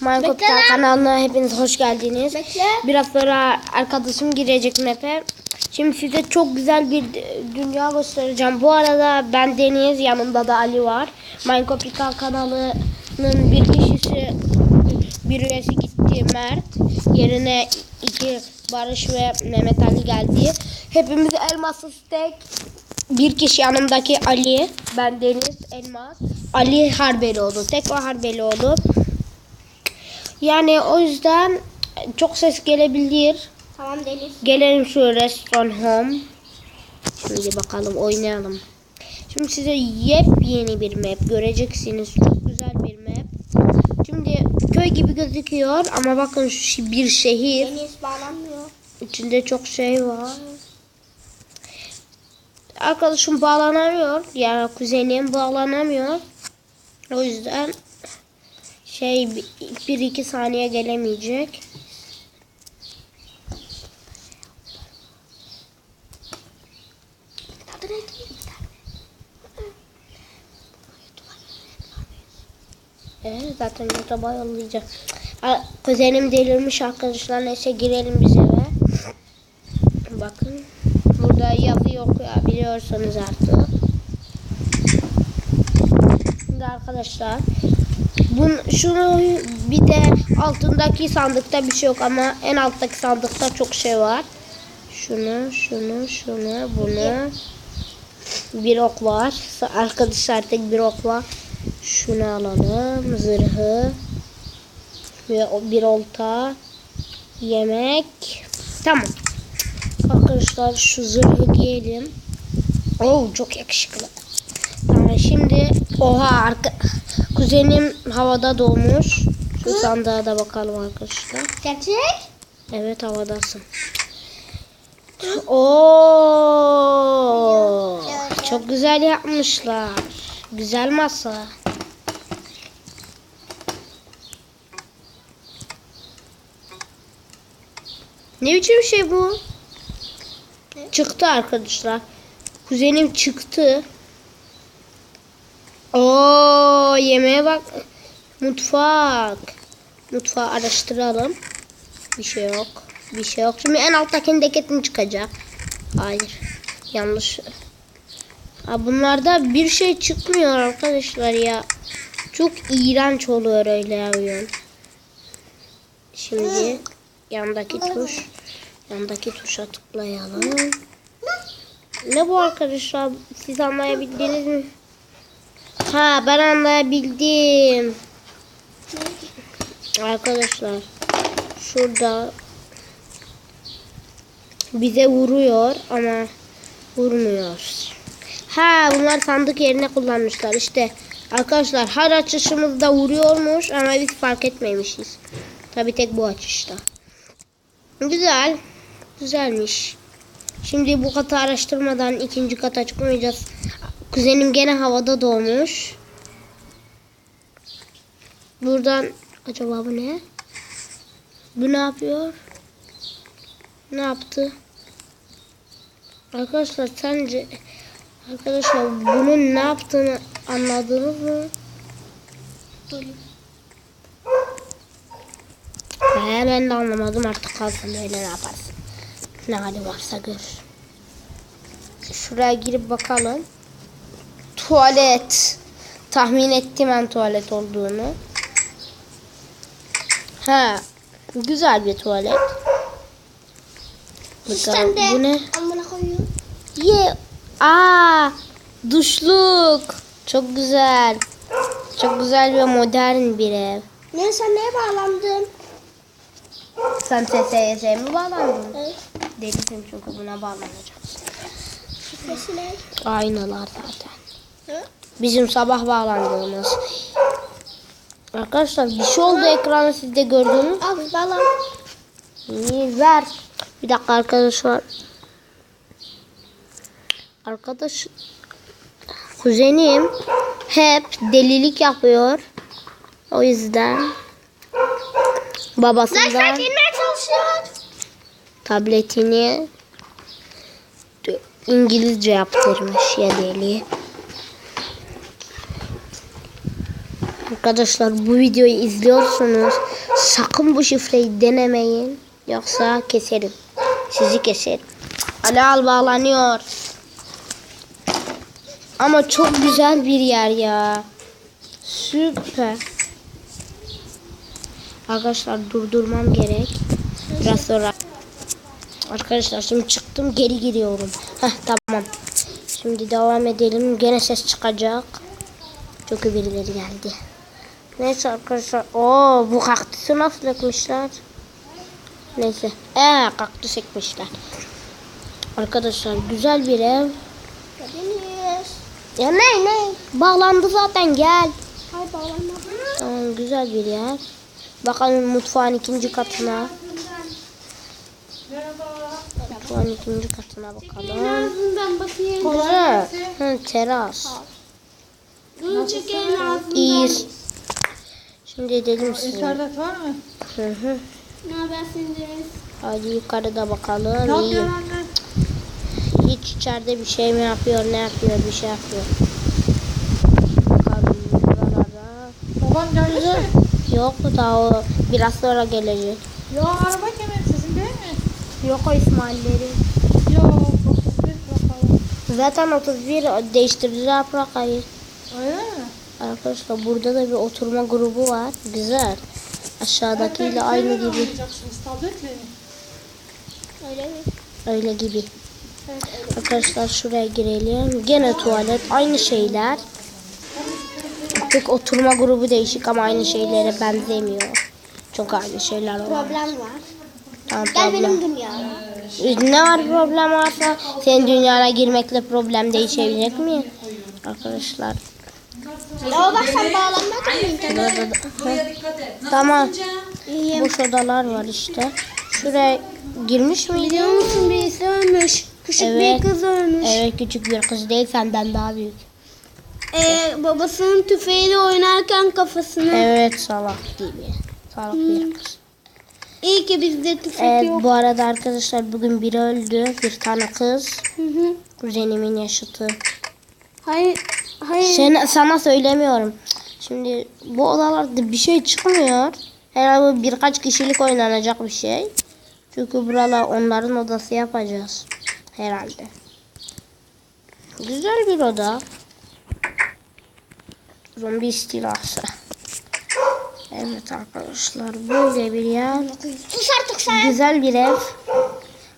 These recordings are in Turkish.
Minecraft kanalına hepiniz hoş geldiniz. Bekle. Biraz sonra arkadaşım girecek map'e. Şimdi size çok güzel bir dünya göstereceğim. Bu arada ben Deniz, yanımda da Ali var. Minecraft kanalının bir kişisi, bir üyesi gitti Mert. Yerine iki Barış ve Mehmet Ali geldi. Hepimiz elmasız tek. Bir kişi yanımdaki Ali, ben Deniz, Elmas. Ali Harbelioğlu. Tek o Harbelioğlu. Yani o yüzden çok ses gelebilir. Tamam Deniz. Gelelim şu Restaurant Home. Şimdi bakalım oynayalım. Şimdi size yepyeni bir map göreceksiniz. Çok güzel bir map. Şimdi köy gibi gözüküyor ama bakın şu bir şehir. Deniz bağlanmıyor. İçinde çok şey var. Arkadaşım bağlanamıyor. Yani kuzenim bağlanamıyor. O yüzden şey bir- bir iki saniye gelemeyecek. Evet zaten YouTube'a yollayacak. Kuzenim delirmiş arkadaşlar. Neyse girelim biz eve. Bakın. Burada yazı yok ya biliyorsanız artık. Şimdi arkadaşlar bun, şunu bir de altındaki sandıkta bir şey yok ama en alttaki sandıkta çok şey var. Şunu, şunu, şunu, bunu. Bir ok var. Arkadaşlar tek bir ok var. Şunu alalım. Zırhı. Ve bir olta. Yemek. Tamam. Arkadaşlar şu zırhı giyelim. Oo çok yakışıklı. Tamam şimdi oha arka kuzenim havada doğmuş. Şu sandığa da bakalım arkadaşlar. Gerçek? Evet havadasın. Oo çok güzel yapmışlar. Güzel masa. Ne biçim şey bu? Çıktı arkadaşlar. Kuzenim çıktı. Oo yemeğe bak. Mutfak. Mutfağı araştıralım. Bir şey yok. Bir şey yok. Şimdi en alttakinin deketin çıkacak. Hayır. Yanlış. Ha, bunlarda bir şey çıkmıyor arkadaşlar ya. Çok iğrenç oluyor öyle oyun. Şimdi yandaki tuş. Yandaki tuşa tıklayalım. Ne bu arkadaşlar? Siz anlayabildiniz mi? Ha ben anlayabildim. Arkadaşlar şurada bize vuruyor ama vurmuyor. Ha bunlar sandık yerine kullanmışlar işte. Arkadaşlar her açışımızda vuruyormuş ama biz fark etmemişiz. Tabi tek bu açışta. Güzel. Güzelmiş. Şimdi bu katı araştırmadan ikinci kata çıkmayacağız. Kuzenim gene havada doğmuş. Buradan acaba bu ne? Bu ne yapıyor? Ne yaptı? Arkadaşlar sence arkadaşlar bunun ne yaptığını anladınız mı? He, ben de anlamadım artık kalsın öyle ne yaparsın. Ne hali varsa gör. Şuraya girip bakalım. Tuvalet. Tahmin ettim ben tuvalet olduğunu. Ha, güzel bir tuvalet. Bakalım de bu ne? amına koyuyor. Ye. Aa, duşluk. Çok güzel. Çok güzel ve modern bir ev. Ne sen neye bağlandın? Sen TSYS'ye mi bağlandın? Evet. Delisin çünkü buna bağlanacaksın. Şifresi ne? Aynalar zaten. Hı? Bizim sabah bağlandığımız. Arkadaşlar bir şey oldu ekranda siz de gördünüz. Al. İyi, ver. Bir dakika arkadaşlar. Arkadaş kuzenim hep delilik yapıyor. O yüzden babasından tabletini İngilizce yaptırmış ya deli. Arkadaşlar bu videoyu izliyorsunuz. Sakın bu şifreyi denemeyin. Yoksa keserim. Sizi keserim. Ali al bağlanıyor. Ama çok güzel bir yer ya. Süper. Arkadaşlar durdurmam gerek. Biraz sonra. Arkadaşlar şimdi çıktım geri giriyorum. Heh tamam. Şimdi devam edelim. Gene ses çıkacak. Çünkü birileri geldi. Neyse arkadaşlar. Oo bu kaktüsü nasıl ekmişler? Neyse. Ee kaktüs ekmişler. Arkadaşlar güzel bir ev. Ya ne ne? Bağlandı zaten gel. Hay bağlanmadı. Tamam güzel bir yer. Bakalım mutfağın ikinci katına. Mutfağın ikinci katına bakalım. Güzel. Hı, teras. Bunu Şimdi dedim size. İnternet var mı? Hı hı. Ne habersiniz? Hadi yukarıda Ne bakalım. yapıyorsun İyiyim. anne? Hiç içeride bir şey mi yapıyor, ne yapıyor, bir şey yapıyor. Bakalım buralara. Babam gelmiş mi? Yok daha o biraz sonra gelecek. Ya araba kimin sizin değil mi? Yok o İsmail'leri. Yok. Bir bakalım. Zaten 31 değiştirdiler plakayı. Öyle mi? Arkadaşlar burada da bir oturma grubu var. Güzel. Aşağıdakiyle aynı gibi. Öyle mi? Öyle gibi. Evet öyle. Arkadaşlar şuraya girelim. Gene tuvalet. Aynı şeyler. Tek oturma grubu değişik ama aynı şeylere benzemiyor. Çok aynı şeyler var. Problem var. Tamam, Gel problem. benim dünyama. Ne var problem varsa senin dünyana girmekle problem değişebilecek mi? Arkadaşlar. Ya bak sen bağlanmadın mı internete? Burada da- Tamam. İyiyim. Boş odalar var işte. Şuraya girmiş miydin? Biliyor musun birisi ölmüş. Küçük Evet. bir kız ölmüş. Evet küçük bir kız değil senden daha büyük. Ee, babasının tüfeğiyle oynarken kafasını. Evet salak gibi. Salak bir kız. İyi ki bizde tüfek Evet yok. bu arada arkadaşlar bugün biri öldü. Bir tane kız. Hı hı. Kuzenimin yaşıtı. Hayır. Hayır. Sen, sana söylemiyorum. Şimdi bu odalarda bir şey çıkmıyor. Herhalde birkaç kişilik oynanacak bir şey. Çünkü buralar onların odası yapacağız. Herhalde. Güzel bir oda. Zombi istilası. Evet arkadaşlar böyle bir yer. Sus artık sen. Güzel bir ev.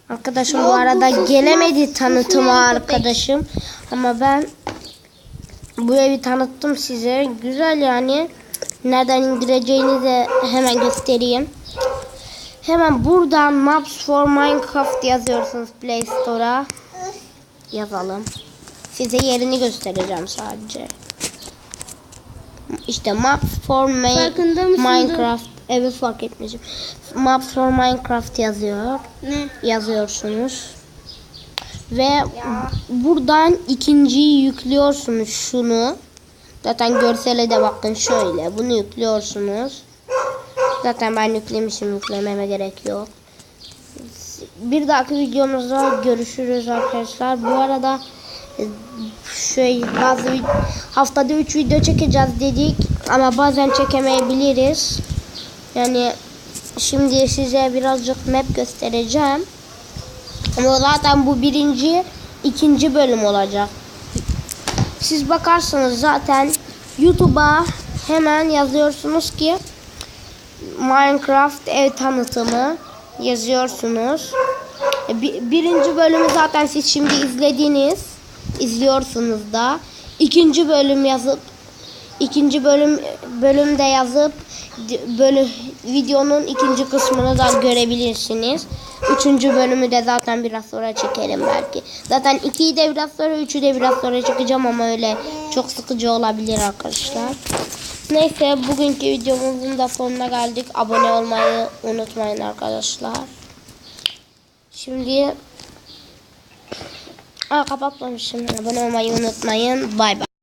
Arkadaşım bu arada gelemedi tanıtıma arkadaşım. Ama ben bu evi tanıttım size. Güzel yani. Nereden indireceğini de hemen göstereyim. Hemen buradan Maps for Minecraft yazıyorsunuz Play Store'a. Yazalım. Size yerini göstereceğim sadece. İşte Maps for Ma-? Minecraft. Evet fark etmişim. Maps for Minecraft yazıyor. Ne? Yazıyorsunuz. Ve buradan ikinciyi yüklüyorsunuz şunu. Zaten görsele de bakın şöyle. Bunu yüklüyorsunuz. Zaten ben yüklemişim. Yüklememe gerek yok. Bir dahaki videomuzda görüşürüz arkadaşlar. Bu arada e, şey bazı haftada 3 video çekeceğiz dedik ama bazen çekemeyebiliriz. Yani şimdi size birazcık map göstereceğim. Ama zaten bu birinci, ikinci bölüm olacak. Siz bakarsınız zaten YouTube'a hemen yazıyorsunuz ki Minecraft ev tanıtımı yazıyorsunuz. E, bi- Birinci bölümü zaten siz şimdi izlediniz. izliyorsunuz da. İkinci bölüm yazıp ikinci bölüm bölümde yazıp bölüm videonun ikinci kısmını da görebilirsiniz. Üçüncü bölümü de zaten biraz sonra çekerim belki. Zaten ikiyi de biraz sonra, üçü de biraz sonra çekeceğim ama öyle çok sıkıcı olabilir arkadaşlar. Neyse bugünkü videomuzun da sonuna geldik. Abone olmayı unutmayın arkadaşlar. Şimdi Aa, kapatmamışım. Abone olmayı unutmayın. Bay bay.